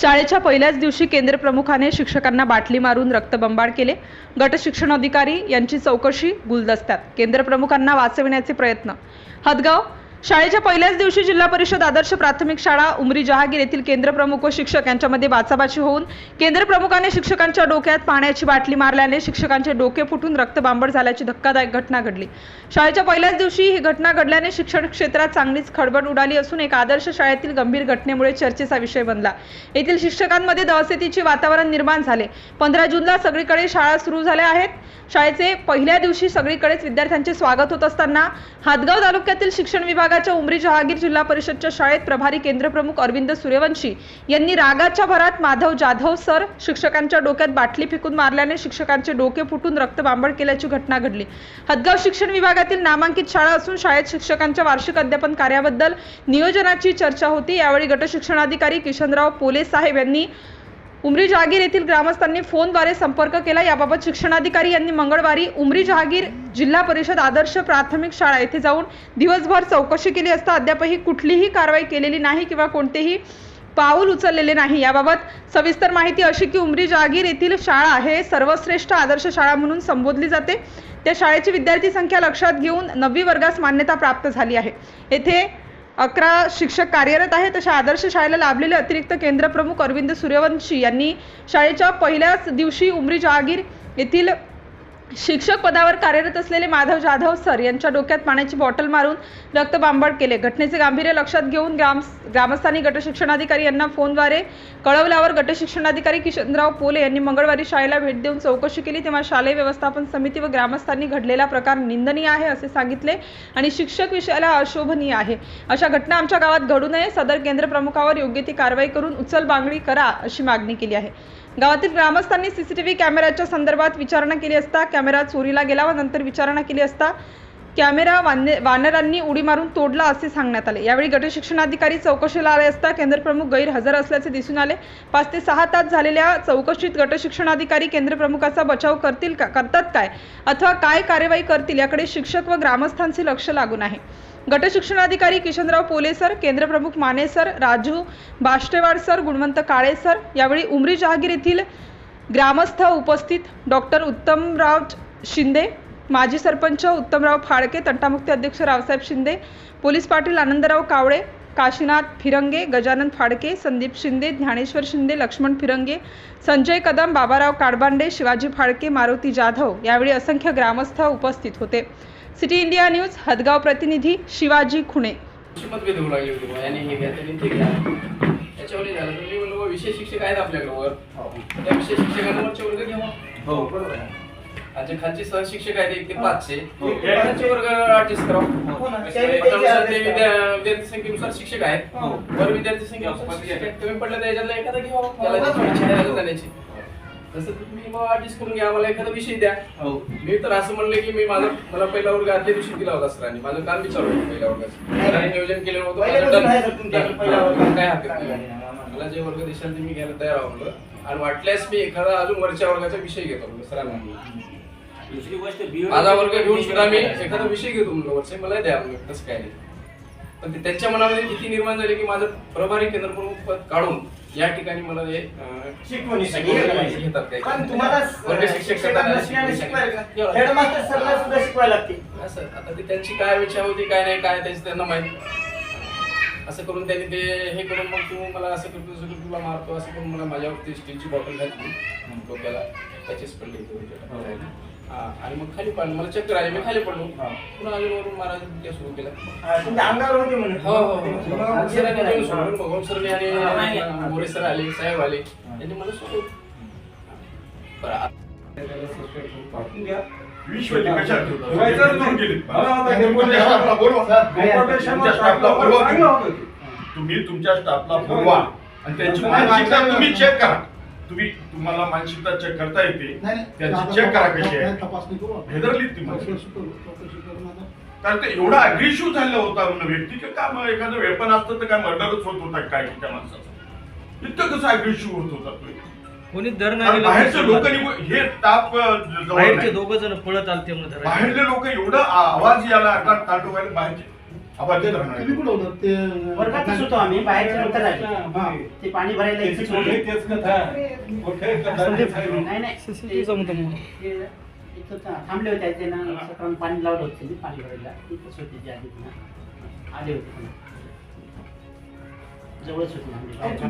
शाळेच्या पहिल्याच दिवशी केंद्र प्रमुखाने शिक्षकांना बाटली मारून रक्तबंबाळ केले. गट शिक्षण अधिकारी यांची चौकशी गुलदस्त्यात. केंद्र प्रमुखांना वाचविण्याचे प्रयत्न. हदगाव शाळेच्या पहिल्याच दिवशी जिल्हा परिषद आदर्श प्राथमिक शाळा उमरी जहागीर येथील केंद्र प्रमुख व शिक्षक यांच्यामध्ये बाचाबाची होऊन केंद्र प्रमुखाने शिक्षकांच्या डोक्यात पाण्याची बाटली मारल्याने शिक्षकांचे डोके फुटून रक्तबांबड झाल्याची धक्कादायक घटना घडली. शाळेच्या पहिल्याच दिवशी ही घटना घडल्याने शिक्षण क्षेत्रात चांगलीच खडबड उडाली असून एक आदर्श शाळेतील गंभीर घटनेमुळे चर्चेचा विषय बनला. येथील शिक्षकांमध्ये दहशतीचे वातावरण निर्माण झाले. पंधरा जूनला सगळीकडे शाळा सुरू झाल्या आहेत. शाळेचे पहिल्या दिवशी सगळीकडेच विद्यार्थ्यांचे स्वागत होत असताना हातगाव तालुक्यातील शिक्षण विभाग विभागाच्या उमरी जहागीर जिल्हा परिषदच्या शाळेत प्रभारी केंद्रप्रमुख अरविंद सूर्यवंशी यांनी रागाच्या भरात माधव जाधव सर शिक्षकांच्या डोक्यात बाटली फेकून मारल्याने शिक्षकांचे डोके फुटून रक्त बांबड केल्याची घटना घडली. हदगाव शिक्षण विभागातील नामांकित शाळा असून शाळेत शिक्षकांच्या वार्षिक अध्यापन कार्याबद्दल नियोजनाची चर्चा होती. यावेळी गटशिक्षणाधिकारी किशनराव पोले साहेब यांनी उमरी जहागीर येथील ग्रामस्थांनी फोनद्वारे संपर्क केला. याबाबत शिक्षणाधिकारी यांनी मंगळवारी उमरी जहागीर जिल्हा परिषद आदर्श प्राथमिक शाळा येथे जाऊन दिवसभर चौकशी केली असता अद्यापही कुठलीही कारवाई केलेली नाही किंवा कोणतेही पाऊल उचललेले नाही. याबाबत सविस्तर माहिती अशी की उमरी जहागीर येथील शाळा हे सर्वश्रेष्ठ आदर्श शाळा म्हणून संबोधली जाते. त्या शाळेची विद्यार्थी संख्या लक्षात घेऊन नववी वर्गास मान्यता प्राप्त झाली आहे. येथे अकरा शिक्षक कार्यरत आहेत. अशा आदर्श शाळेला लाभलेले अतिरिक्त केंद्र प्रमुख अरविंद सूर्यवंशी यांनी शाळेच्या पहिल्याच दिवशी उमरी जहागीर येथील शिक्षक पदावर कार्यरत असलेले माधव जाधव सर यांच्या डोक्यात पाण्याची बॉटल मारून रक्तबांबड केले. घटनेचे गांभीर्य लक्षात घेऊन ग्राम ग्रामस्थांनी गटशिक्षणाधिकारी यांना फोनद्वारे कळवल्यावर गटशिक्षणाधिकारी किशनराव पोले यांनी मंगळवारी शाळेला भेट देऊन चौकशी केली. तेव्हा शालेय व्यवस्थापन समिती व ग्रामस्थांनी घडलेला प्रकार निंदनीय आहे असे सांगितले आणि शिक्षक विषयाला अशोभनीय आहे. अशा घटना आमच्या गावात घडू नये. सदर केंद्र प्रमुखावर योग्य ती कारवाई करून उचलबांगडी करा अशी मागणी केली आहे. गावातील ग्रामस्थांनी सीसीटीव्ही कॅमेऱ्याच्या संदर्भात विचारणा केली असता कॅमेरा चोरीला गेला व नंतर विचारणा केली असता कॅमेरा वाने वानरांनी उडी मारून तोडला असे सांगण्यात आले. यावेळी गटशिक्षणाधिकारी चौकशीला आले असता केंद्रप्रमुख गैरहजर असल्याचे दिसून आले. पाच ते सहा तास झालेल्या चौकशीत गटशिक्षणाधिकारी केंद्रप्रमुखाचा बचाव करतील का करतात काय? अथवा काय कार्यवाही करतील? याकडे शिक्षक व ग्रामस्थांचे लक्ष लागून आहे. गटशिक्षणाधिकारी Kishanrao Pole sir केंद्रप्रमुख Mane sir Raju Bashtewad sir Gunwant Kale sir यावेळी उमरी जहागीर येथील ग्रामस्थ उपस्थित डॉक्टर उत्तमराव शिंदे माजी सरपंच उत्तमराव फाळके तंटामुक्ती अध्यक्ष रावसाहेब शिंदे पोलीस पाटील आनंदराव कावळे काशीनाथ फिरंगे गजानन फाडके संदीप शिंदे ज्ञानेश्वर शिंदे लक्ष्मण फिरंगे संजय कदम बाबाराव काडबांडे शिवाजी फाळके मारुती जाधव यावेळी असंख्य ग्रामस्थ उपस्थित होते. सिटी इंडिया न्यूज हदगाव प्रतिनिधी शिवाजी खुणे. मतभेद होऊ लागले होते बुवा. याने हे घ्या त्याने ते घ्या. त्याच्यावर झालं. तर मी म्हणलो बुवा, विषय शिक्षक आहेत आपल्याकडे वर. त्या विषय शिक्षकांना वरचे वर्ग घ्या हो बरोबर. आणि खालचे सहशिक्षक आहेत एक ते पाचशे हो. वर्ग हो. विद्यार्थी संख्येनुसार शिक्षक आहेत. वर विद्यार्थी कमी पडलं तर याच्यातला एखादा घ्यावा त्याला त्याची इच्छा आहे जाण्याची तसं तुम्ही बाबा ऍडजस्ट करून घ्या मला एखादा विषय द्या. हो. मी तर असं म्हणलं की मी माझा मला पहिला वर्ग आदल्या दिवशी दिला होता सरांनी. माझं काम बी चालू होतं पहिल्या वर्गाचं सरांनी नियोजन केलेलं होतं माझं. काय हरकत नाही. मला जे वर्ग दिसेल ते मी घ्यायला तयार आहो म्हणलं. आणि वाटल्यास मी एखादा अजून वरच्या वर्गाचा विषय घेतो म्हणलं सरांना. दुसरी गोष्ट माझा वर्ग घेऊन सुद्धा मी एखादा विषय घेतो म्हणलं वरचे. मला द्या म्हणलं तसं काय नाही. पण ते त्यांच्या मनामध्ये भीती निर्माण झाली की माझं प्रभारी केंद्र प्रमुख पद काढून या ठिकाणी मला हे अं, शिकवणीसाठी शिकवणीसाठी घेतात काय पण तुम्हाला वर्ग शिक्षक. हेडमास्टर सरला सुद्धा शिकवायला लागते असं. आता ते त्यांची काय इच्छा होती काय नाही काय त्यांची त्यांना माहीत. असं करून त्यांनी ते हे करून मग तू मला असं करतो तसं करतो, तुला मारतो असं करून मला माझ्यावरती स्टीलची बॉटल घातली. डोक्याला त्याचीच पडली होती हा. आणि मग खाली पडलं. मला चक्कर आली. मी खाली पडलो. हा. पुन्हा अजून वरून मारायला ते सुरू केलं हा, हो हो हो. सरांनी घेऊन सोडून भगवान सरने आणि मोरे सर आले साहेब आले. त्यांनी मला सोडून. बरं कशात. तुम्ही तुमच्या स्टाफला बोलवा. आणि त्यांची मानसिकता तुम्ही चेक करा. तुम्ही तुम्हाला मानसिकता चेक करता येते. त्यांची चेक करा कशी आहे. हेदरलीत ती कारण ते एवढा अग्रेसिव्ह झालं होता म्हणून व्यक्ती की काम एखादं वेपन असतं तर काय मर्डरच होत होता काय त्या माणसाचं. इतकं कसं अग्रेसिव्ह होत होता तो? कोणी दर कारण नाही बाहेरचे लोक हे ताप अं, जवळ बाहेरचे नाही. दोघ जण पळत आलते म्हणून धरायला. बाहेरले लोक एवढं आ- आवाज यायला आता तांडव व्हायला बाहेरचे अबाधित राहणार तुम्ही कुठं होतात ते वर्गातच होतो आम्ही, बाहेरच्या नंतर आले. हा. ते पाणी भरायला इथेच होते. नाही नाही. CCTV चा मुद्दा म्हणून. ते इथं था- थांबले होते त्यांना. सकाळी पाणी लावलं होतं त्यांनी पाणी भरायला. इथंच होते जे आले होते. जवळच होते आम्ही.